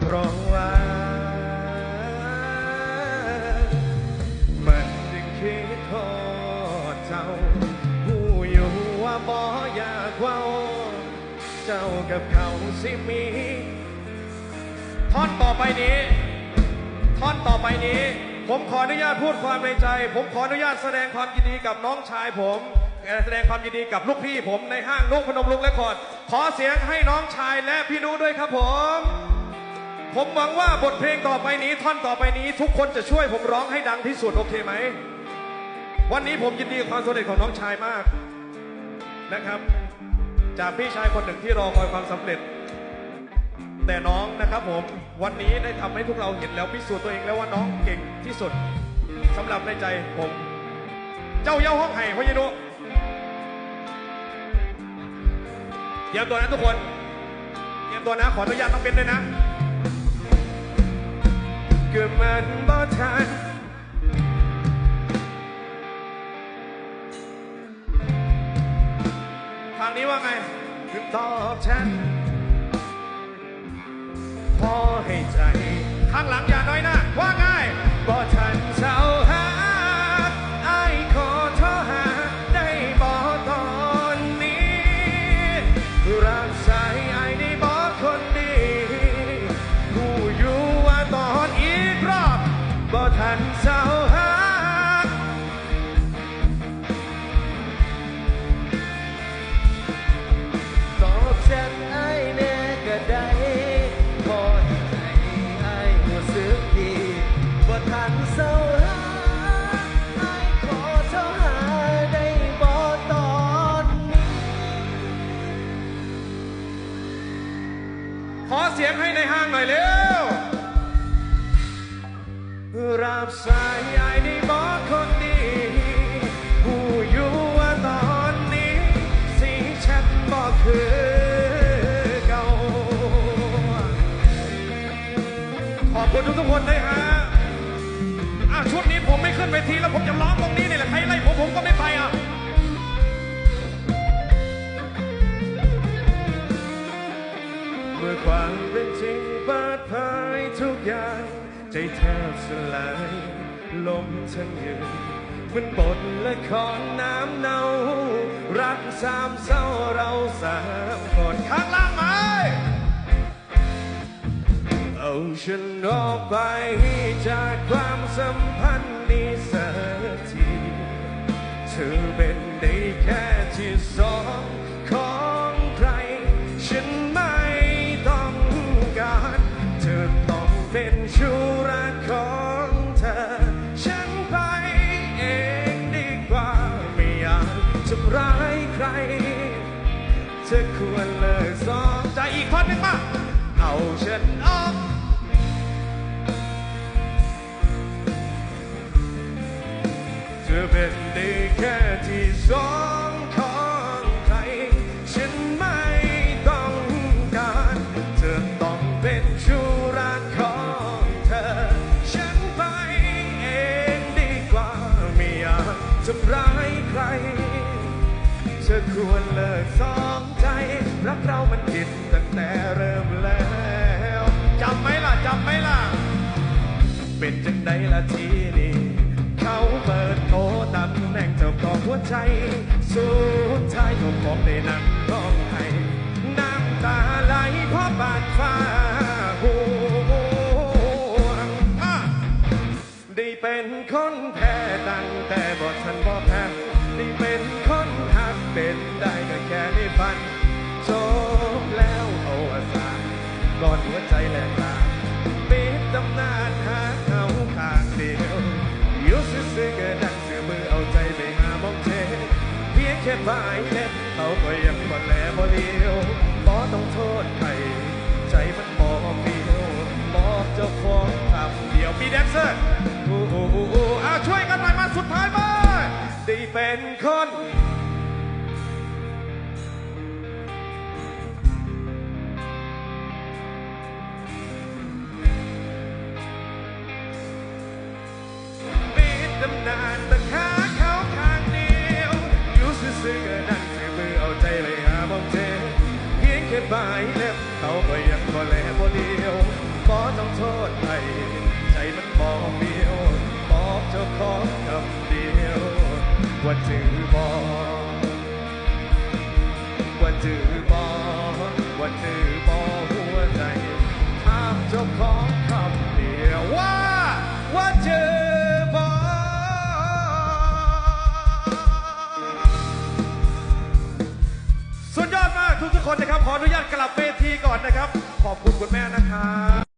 เพราะว่า มันจึงคิดโทษเจ้า ผู้อยู่ว่าบ่อยากเว้า เจ้ากับเขาสิมี ท่อนต่อไปนี้ ท่อนต่อไปนี้ ผมขออนุญาตพูดความในใจ ผมขออนุญาตแสดงความยินดีกับน้องชายผมแสดงความยินดีกับลูกพี่ผมในห้างนุกพนมลุงและคอดขอเสียงให้น้องชายและพี่นุด้วยครับผม ผมหวังว่าบทเพลงต่อไปนี้ท่อนต่อไปนี้ ทุกคนจะช่วยผมร้องให้ดังที่สุดโอเคไหม วันนี้ผมยินดีกับความสำเร็จของน้องชายมากนะครับ จากพี่ชายคนหนึ่งที่รอคอยความสำเร็จ แต่น้องนะครับผมวันนี้ได้ทำให้พวกเราเห็นแล้วพิสูจน์ตัวเองแล้วว่าน้องเก่งที่สุดสำหรับในใจผม เจ้าเย้าห้องไห่พะยนุเตรียมตัวนะทุกคนเตรียมตัวนะขออนุญาตต้องเป็นด้วยนะ ก็มันบ่ทันฟังนี้ว่าไง ถึงตอบฉัน พอให้ใจ ข้างหลังใหญ่ บ่ทันเช้าหาตอบแชทไอ้แน่ก็ได้พอใจไอ้รู้สึกดีบ่ทันเศร้าหาไอ้ขอเท่าหาได้บ่ตอนนี้ขอเสียงให้ในห้างหน่อยเร็ว รับสายไอ้ได้บอกคนดีผู้อยู่ว่าตอนนี้สีฉันบอกคือเก่าขอบคุณทุกๆคนด้วยฮะอะชุดนี้ผมไม่ขึ้นเวทีแล้วผมจะร้องตรงนี้นี่แหละใครไล่ผมผมก็ไม่ไปอะ ใจแทบสลายลมทั้งยืนเหมันบทละครน้ำเนา รักสามเศร้าเราสามคนข้างล่างไหมเอาฉันออกไปจากความสัมพันธ์นี้สักทีเธอเป็นได้แค่ที่สอง เธอควรเลิกสองใจอีกท่อนหนึ่งมาเอาฉันออกเธอเป็นได้แค่ที่สองของใคร ฉันไม่ต้องการ เธอต้องเป็นชู้รักของเธอ ฉันไปเองดีกว่าไม่อยากทำร้ายใคร ควรเลิกสองใจ รักเรามันผิดตั้งแต่เริ่มแล้วจำไหมล่ะจำไหมล่ะ เป็นจังใดละทีนี้เขาเปิดโตตำแหน่งเจ้าของหัวใจ สุดท้ายก็บอกได้นั่งร้องไห้ เพียงแค่ปลายเล็บเขาก็ยังบ่แลบ่เลี้ยวบ่ต้องโทษใครใจมันบ่เฟียวบอกเจ้าของคำเดียวมีแดนเซอร์โอ้โหโอ้โหอะช่วยกันหน่อยมาสุดท้ายมาได้เป็นคนปิดตำนานตะขาเขา เทเพียงแค่ปลายเล็บเขาก็ยังบ่แลบ่เลี้ยวก็ต้องโทษให้ใจมันมองเบี้ยวบอกเจ้าของคำเดียวว่าจือบอกว่าจือบอกว่าจือ คนนะครับ ขออนุญาตกลับเวทีก่อนนะครับ ขอบคุณคุณแม่นะครับ